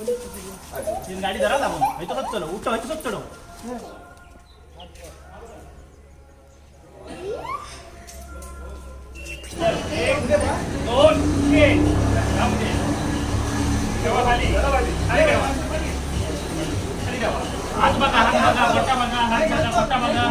गाडी धरा लागून. हयतो सच चढव उठ हयतो सच चढव एक. दोन तीन ठेवा खाली. खाली ठेवा. खाली ठेवा. हात बघा हात बघा बोटा बघा हात बघा बोटा बघा.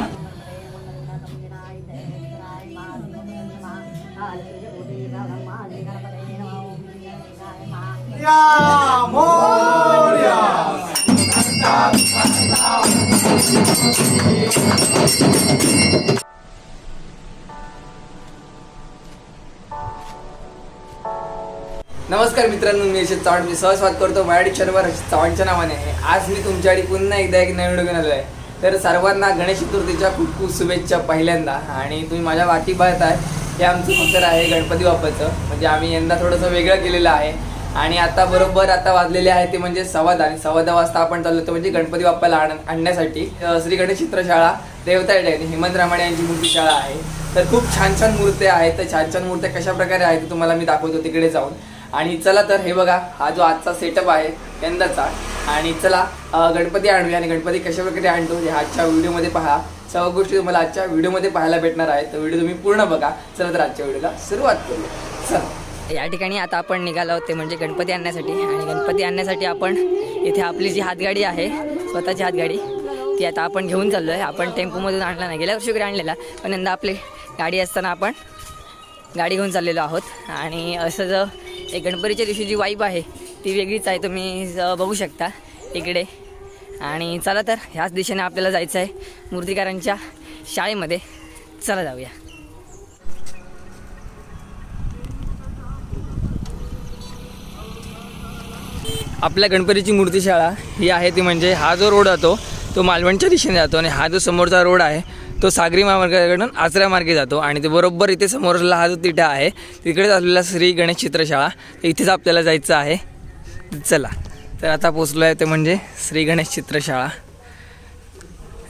नमस्कार मित्रांनो मी यशत चव्हाण. मी सहस्वाद करतो मराठी चॅनलवर चव्हाणच्या नावाने. आहे आज मी तुमच्याकडे पुन्हा एकदा एक नवीन व्हिडिओ घेऊन आलो आहे तर सर्वांना गणेश चतुर्थीच्या खूप खूप शुभेच्छा पहिल्यांदा. आणि तुम्ही माझ्या वाटी पाहताय हे आमचं मंदिर आहे गणपती बाप्पाचं. म्हणजे आम्ही यंदा थोडंसं वेगळं केलेलं आहे. आणि आता बरोबर आता वाजलेले आहे ते म्हणजे सव्वा दहा. आणि सव्वा दहा वाजता आपण चाललो होतो म्हणजे गणपती बाप्पाला आण आणण्यासाठी. श्री गणेश चित्रशाळा देवताडे आणि हेमंत रामाडे यांची मूर्ती शाळा आहे. तर खूप छान छान मूर्त्या आहेत. तर छान छान मूर्त्या कशा प्रकारे आहेत ते तुम्हाला मी दाखवतो तिकडे जाऊन. आणि चला तर हे बघा हा जो आजचा सेटअप आहे यंदाचा. आणि चला गणपती आणूया आणि गणपती कशा प्रकारे आणतो हे आजच्या व्हिडिओमध्ये पहा. सर्व गोष्टी तुम्हाला आजच्या व्हिडिओमध्ये पाहायला भेटणार आहेत. तर व्हिडिओ तुम्ही पूर्ण बघा. चला तर आजच्या व्हिडिओला सुरुवात करूया. चला. या ठिकाणी आता आपण निघालो होते म्हणजे गणपती आणण्यासाठी. आणि गणपती आणण्यासाठी आपण इथे आपली जी हातगाडी आहे स्वतःची हातगाडी ती आता आपण घेऊन चाललो आहे आपण टेम्पोमधून आणला नाही. गेल्या वर्षी वगैरे आणलेला. पण यंदा आपली गाडी असताना आपण गाडी घेऊन चाललेलो आहोत. आणि असं जर एक गणपतीच्या दिवशी जी वाईब आहे ती वेगळीच आहे. तुम्ही बघू शकता इकडे. आणि चला तर ह्याच दिशेने आपल्याला जायचं आहे मूर्तिकारांच्या शाळेमध्ये. चला जाऊया. आपल्या गणपतीची मूर्तीशाळा ही आहे ती म्हणजे हा जो रोड जातो तो मालवणच्या दिशेने जातो आणि हा जो समोरचा रोड आहे तो सागरी महामार्गाकडून आचऱ्या मार्गे जातो आणि ते बरोबर इथे समोरला हा जो तिठा आहे तिकडेच असलेला श्री गणेश चित्रशाळा तर इथेच आपल्याला जायचं आहे. चला तर आता पोचलो आहे ते म्हणजे श्री गणेश चित्रशाळा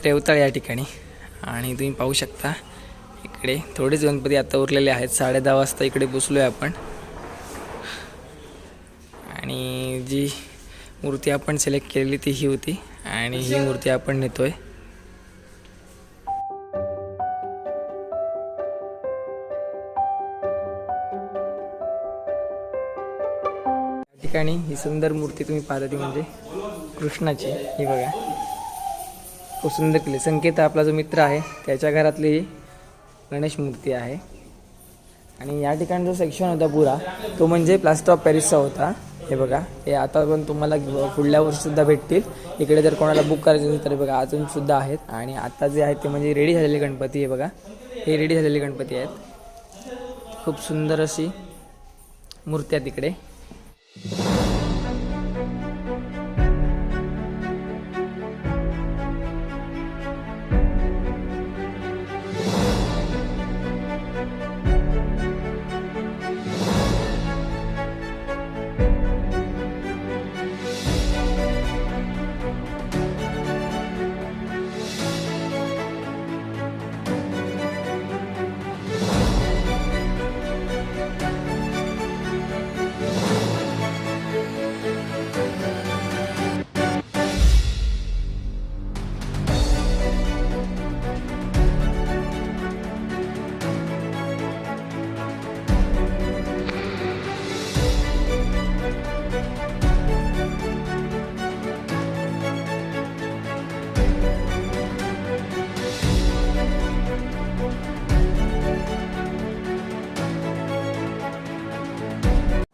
रेवतळ या ठिकाणी. आणि तुम्ही पाहू शकता इकडे थोडेच गणपती आता उरलेले आहेत साडे दहा वाजता इकडे पोचलो आहे आपण. आणि जी मूर्ती आपण सिलेक्ट केलेली ती ही होती आणि ही मूर्ती आपण नेतोय. या ठिकाणी ही सुंदर मूर्ती तुम्ही पाहता ती म्हणजे कृष्णाची. ही बघा. खूप सुंदर केली संकेत आपला जो मित्र आहे त्याच्या घरातली ही गणेश मूर्ती आहे. आणि या ठिकाणी जो सेक्शन होता पुरा तो म्हणजे प्लास्टर ऑफ पॅरिसचा होता. हे बघा हे आता पण तुम्हाला पुढल्या वर्षीसुद्धा भेटतील. इकडे जर कोणाला बुक करायचं असेल तर बघा अजून सुद्धा आहेत. आणि आता जे आहेत ते म्हणजे रेडी झालेले गणपती हे बघा. हे रेडी झालेले गणपती आहेत. खूप सुंदर अशी मूर्त्या आहे तिकडे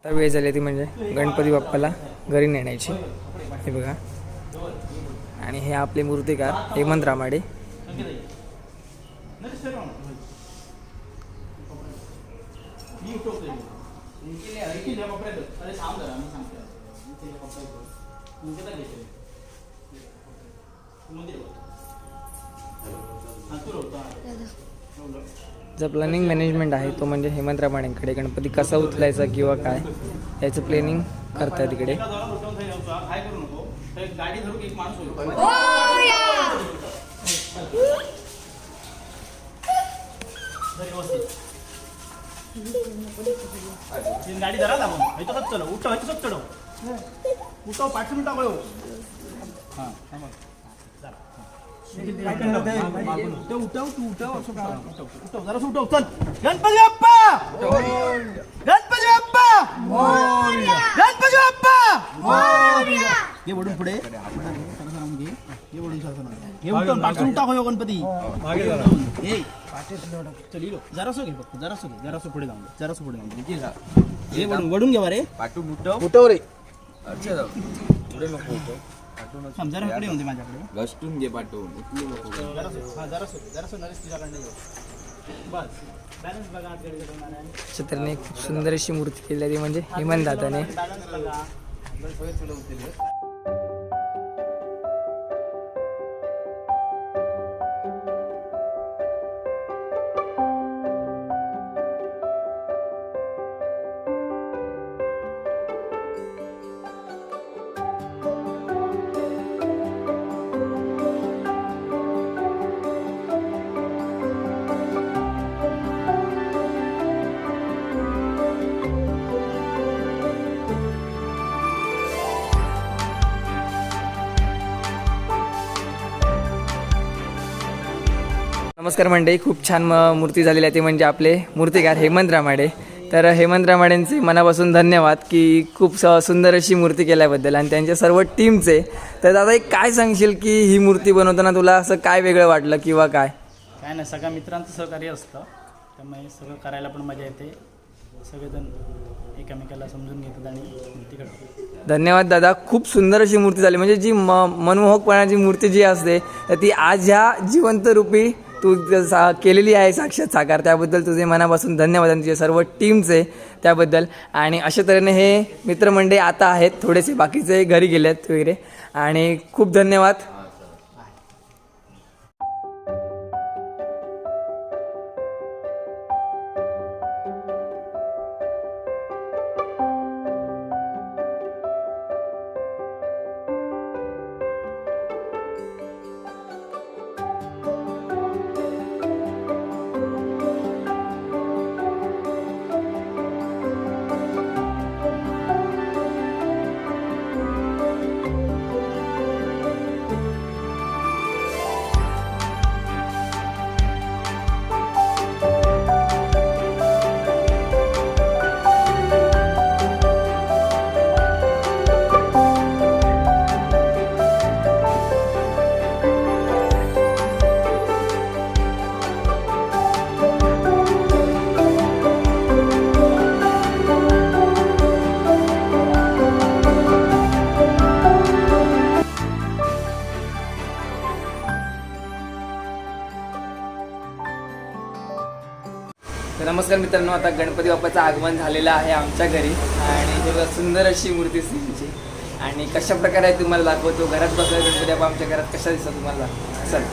आता वेळ झाली ती म्हणजे गणपती बाप्पाला घरी नेण्याची. हे बघा. आणि हे आपले मूर्तिकार हेमंत रामाडे. जो प्लॅनिंग मॅनेजमेंट आहे तो म्हणजे हेमंत रामाणेंकडे. गणपती कसा उचलायचा किंवा काय याचं प्लॅनिंग करतात तिकडे गाडी हो, धरा ना मग सच चढव उठ हयतो चढव उठव पाठवून टाकू हां उठव उठव तू उठव असं काय? उठव उठव जरासं उठव चल गणपती बाप्पा गणपती बाप्पा गणपती बाप्पा ये वडून पुढे ये वडून हे उठव पाठवून टाक हो गणपती चल जरासं घे फक्त जरासं घे जरासं पुढे जाऊन जरासं पुढे जाऊन हे वडून वडून घ्या रे पाठवून उठव उठव रे अच्छा पुढे नको उठव जरा माझ्याकडे. घे पाठवून. नको हा नरेश तुझ्याकडनं बस. बॅलन्स बघा आहे. छत्रने खूप सुंदर अशी मूर्ती केली आहे ती म्हणजे हेमंत दादाने. बॅलन्स बघा. नमस्कार मंडळी खूप छान मूर्ती झालेली आहे ती म्हणजे आपले मूर्तिकार हेमंत रामाडे. तर हेमंत रामाडेंचे मनापासून धन्यवाद की खूप स- सुंदर अशी मूर्ती केल्याबद्दल आणि त्यांच्या सर्व टीमचे तर दादा एक काय सांगशील की ही मूर्ती बनवताना तुला असं काय वेगळं वाटलं किंवा काय? काय नाही सगळ्या मित्रांचं सहकार्य असतं. त्यामुळे सगळं करायला पण मजा येते. सगळेजण एकमेकाला समजून घेतात आणि मूर्ती घडवतात धन्यवाद दादा खूप सुंदर अशी मूर्ती झाली. म्हणजे जी म मनमोहकपणाची मूर्ती जी असते तर ती आज ह्या जिवंत रूपी तू सा केलेली आहे साक्षात साकार त्याबद्दल तुझे मनापासून धन्यवाद आणि तुझे सर्व टीमचे त्याबद्दल. आणि अशा तऱ्हेने हे मित्रमंडळी आता आहेत थोडेसे बाकीचे घरी गेले आहेत वगैरे. आणि खूप धन्यवाद. मित्रांनो आता गणपती बाप्पाचं आगमन झालेलं आहे आमच्या घरी. आणि ही सुंदर अशी मूर्ती सिंगची आणि कशा प्रकारे तुम्हाला दाखवतो. घरात बसल्या गणपती बाप्पा आमच्या घरात कशा दिसतो तुम्हाला? चल.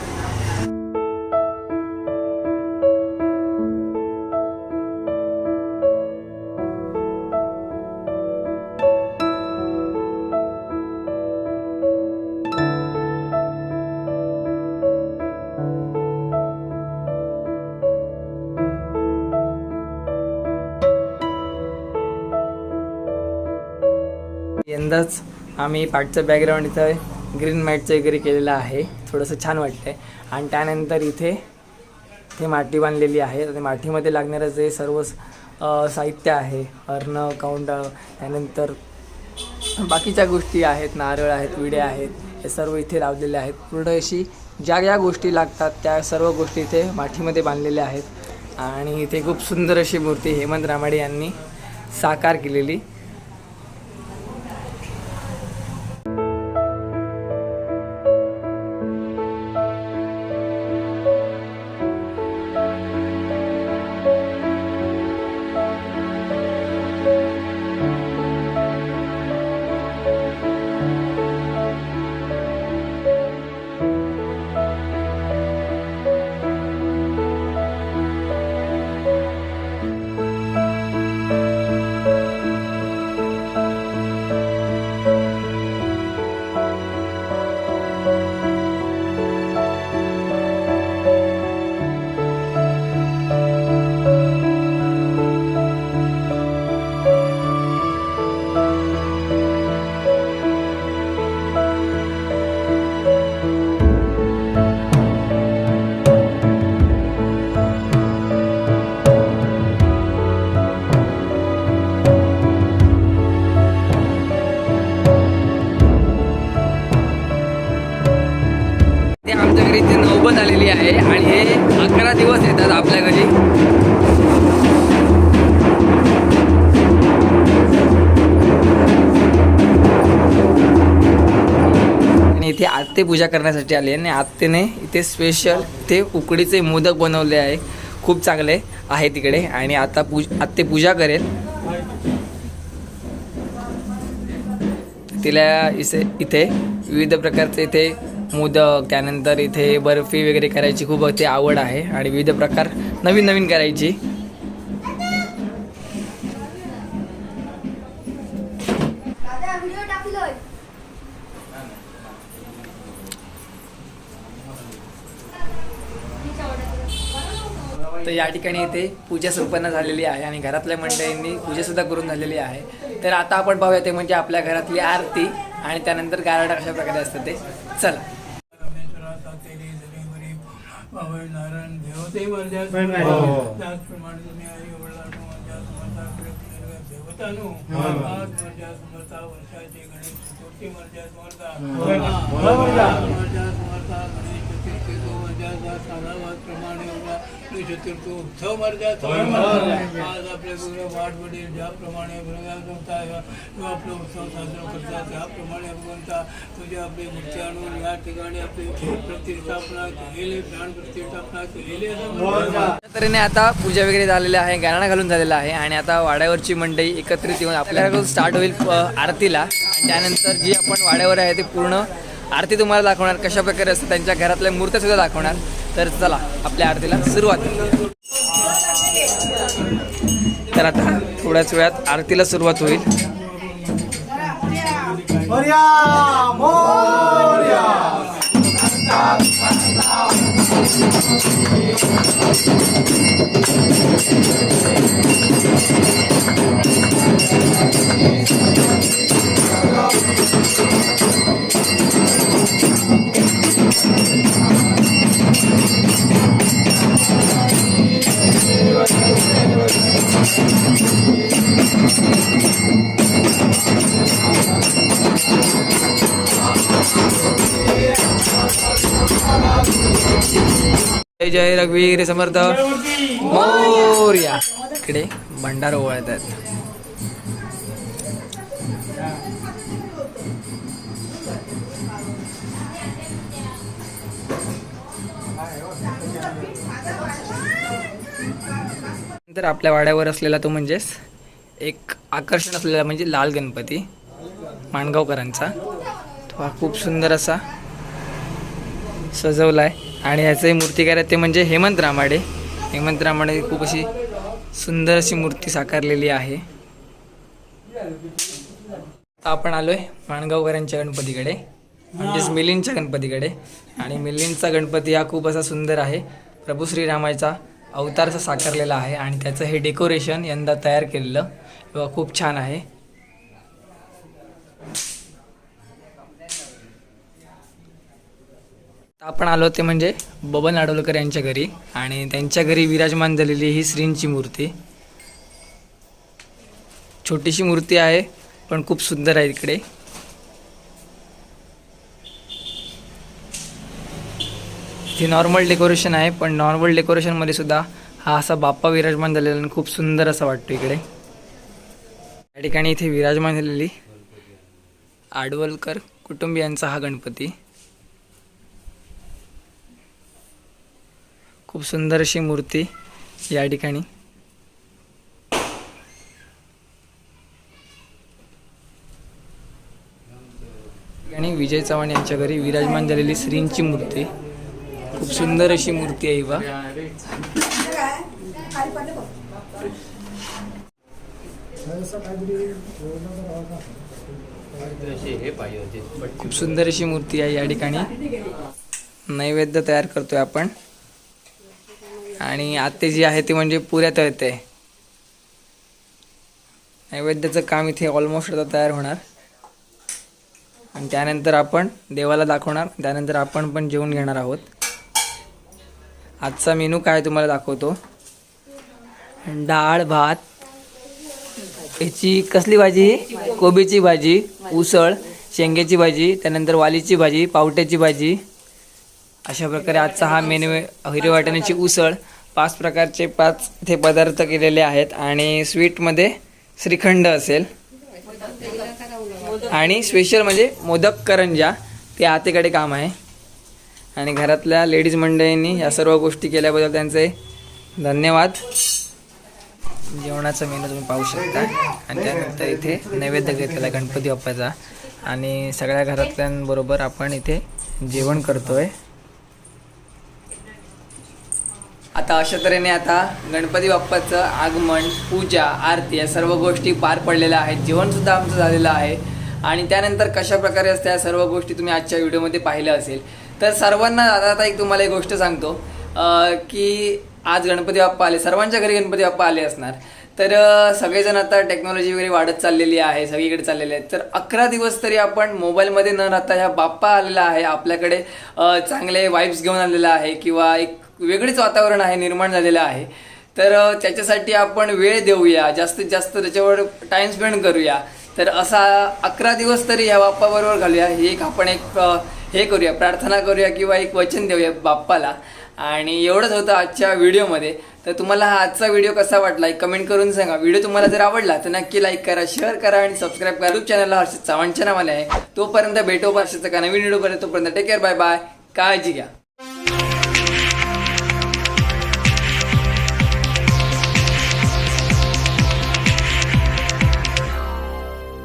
पहिल्यांदाच आम्ही पाठचं बॅकग्राऊंड इथं ग्रीन मॅटचं वगैरे केलेलं आहे. थोडंसं छान वाटतंय. आणि त्यानंतर इथे ते माटी बांधलेली आहे. आणि माठीमध्ये लागणारं जे सर्व साहित्य आहे अर्ण काउंड त्यानंतर बाकीच्या गोष्टी आहेत नारळ आहेत विडे आहेत हे सर्व इथे लावलेले आहेत. पूर्ण अशी ज्या ज्या गोष्टी लागतात त्या सर्व गोष्टी इथे माठीमध्ये बांधलेल्या आहेत. आणि इथे खूप सुंदर अशी मूर्ती हेमंत रामाडे यांनी साकार केलेली. आत्ते पूजा करण्यासाठी आले आणि आत्तेने इथे स्पेशल ते उकडीचे मोदक बनवले आहे. खूप चांगले आहे तिकडे आणि आता पूज आत्ते पूजा करेल. तिला इसे इथे विविध प्रकारचे इथे मोदक त्यानंतर इथे बर्फी वगैरे करायची खूप ते आवड आहे आणि विविध प्रकार नवीन नवीन करायची दादा व्हिडिओ टाकलोय तर या ठिकाणी इथे पूजा संपन्न झालेली आहे आणि घरातल्या मंडळींनी पूजासुद्धा करून झालेली आहे. तर आता आपण पाहूया ते म्हणजे आपल्या घरातली आरती आणि त्यानंतर गारडा कशा प्रकारे असतं ते. चला. नारायण देवते त्याचप्रमाणे तुम्ही आई वडिलांनो माझ्या समर्था देवतानो आज माझ्या समर्था वर्षाची गणेश चतुर्थी माझ्या समर्था माझ्या समर्था गणेश तो माझ्या साधावाद प्रमाणे चतुर्थी उत्सव माझ्या आज आपल्या गुरु वाट वडील ज्याप्रमाणे भगवंता किंवा आपला उत्सव साजरा करतात त्याप्रमाणे भगवंता तुझे आपली मूर्ती आणून या ठिकाणी आपली प्रतिष्ठापना केलेली प्राण प्रतिष्ठापना केलेली तऱ्हेने आता पूजा वगैरे झालेली आहे गाणं घालून झालेलं आहे आणि आता वाड्यावरची मंडळी एकत्रित येऊन आपल्याकडून स्टार्ट होईल आरतीला. आणि त्यानंतर जी आपण वाड्यावर आहे ते पूर्ण आरती तुम्हाला दाखवणार कशा प्रकारे असतं त्यांच्या घरातल्या मूर्त्या सुद्धा दाखवणार. तर चला आपल्या आरतीला सुरुवात. तर आता थोड्याच वेळात आरतीला सुरुवात होईल. Thank you. जय रघुवीर समर्थ. मोर्या. इकडे भंडार ओवाळतात आहेत तर आपल्या वाड्यावर असलेला तो म्हणजेच एक आकर्षण असलेला म्हणजे लाल गणपती माणगावकरांचा. तो हा खूप सुंदर असा सजवला आहे आणि ह्याचे मूर्तिकार आहेत ते म्हणजे हेमंत रामाडे. हेमंत रामाडे खूप अशी सुंदर अशी मूर्ती साकारलेली आहे. आता आपण आलोय माणगावकरांच्या गणपतीकडे म्हणजेच मिलिंदच्या गणपतीकडे. आणि मिलिंदचा गणपती हा खूप असा सुंदर आहे. प्रभू श्रीरामाचा अवतारचा साकारलेला आहे आणि त्याचं हे डेकोरेशन यंदा तयार केलेलं किंवा खूप छान आहे. आपण आलो ते म्हणजे बबन आडोलकर यांच्या घरी आणि त्यांच्या घरी विराजमान झालेली ही श्रींची मूर्ती. छोटीशी मूर्ती आहे पण खूप सुंदर आहे इकडे. ती नॉर्मल डेकोरेशन आहे पण नॉर्मल डेकोरेशनमध्ये सुद्धा हा असा बाप्पा विराजमान झालेला आणि खूप सुंदर असा वाटतो इकडे. या ठिकाणी इथे विराजमान झालेली आडवलकर कुटुंबियांचा हा गणपती. खूप सुंदर अशी मूर्ती या ठिकाणी. आणि विजय चव्हाण यांच्या घरी विराजमान झालेली श्रींची मूर्ती. खूप सुंदर अशी मूर्ती आहे बा. खूप सुंदर अशी मूर्ती आहे या ठिकाणी. नैवेद्य तयार करतोय आपण. आणि आत्ते जी आहे ती म्हणजे पुऱ्यात येते नैवेद्याचं काम इथे ऑलमोस्ट आता तयार होणार. आणि त्यानंतर आपण देवाला दाखवणार. त्यानंतर आपण पण जेवून घेणार आहोत. आजचा मेनू काय तुम्हाला दाखवतो. डाळ भात याची कसली भाजी? कोबीची भाजी उसळ शेंग्याची भाजी त्यानंतर वालीची भाजी पावट्याची भाजी. अशा प्रकारे आजचा हा मेनू हिरव्या वाटाण्याची उसळ. पाच प्रकारचे पाच ते पदार्थ केलेले आहेत आणि स्वीटमध्ये श्रीखंड असेल. आणि स्पेशल म्हणजे मोदक करंजा ते आतेकडे काम आहे. आणि घरातल्या लेडीज मंडळींनी या सर्व गोष्टी केल्याबद्दल त्यांचे धन्यवाद. जेवणाचा मेनू तुम्ही पाहू शकता. आणि त्यानंतर इथे नैवेद्य घेतलेला गणपती बाप्पाचा. आणि सगळ्या घरातल्यांबरोबर आपण इथे जेवण करतो आहे आता अशा तऱ्हेने आता गणपती बाप्पाचं आगमन पूजा आरती या सर्व गोष्टी पार पडलेल्या आहेत. जेवणसुद्धा आमचं झालेलं आहे. आणि त्यानंतर कशा प्रकारे असते या सर्व गोष्टी तुम्ही आजच्या व्हिडिओमध्ये पाहिल्या असेल. तर सर्वांना आता आता एक तुम्हाला एक गोष्ट सांगतो की आज गणपती बाप्पा आले सर्वांच्या घरी गणपती बाप्पा आले असणार. तर सगळेजण आता टेक्नॉलॉजी वगैरे वाढत चाललेली आहे सगळीकडे चाललेले आहेत. तर अकरा दिवस तरी आपण मोबाईलमध्ये न राहता ह्या बाप्पा आलेला आहे आपल्याकडे चांगले वाईब्स घेऊन आलेला आहे किंवा एक वेगळीच वातावरण आहे निर्माण झालेलं आहे. तर त्याच्यासाठी आपण वेळ देऊया जास्तीत जास्त त्याच्यावर टाइम स्पेंड करूया. तर असा अकरा दिवस तरी ह्या बाप्पाबरोबर घालूया. हे एक आपण एक हे करूया प्रार्थना करूया किंवा एक वचन देऊया बाप्पाला. आणि एवढंच होतं आजच्या व्हिडिओमध्ये. तर तुम्हाला हा आजचा व्हिडिओ कसा वाटला एक कमेंट करून सांगा. व्हिडिओ तुम्हाला जर आवडला तर नक्की लाईक करा शेअर करा आणि सबस्क्राईब करा. यूट्यूब चॅनलला हर्षित चव्हाणच्या नावाने आहे. तोपर्यंत भेटो हर्षितचा का नवीन व्हिडिओ पर्यंत. तोपर्यंत टेक केअर बाय बाय काळजी घ्या.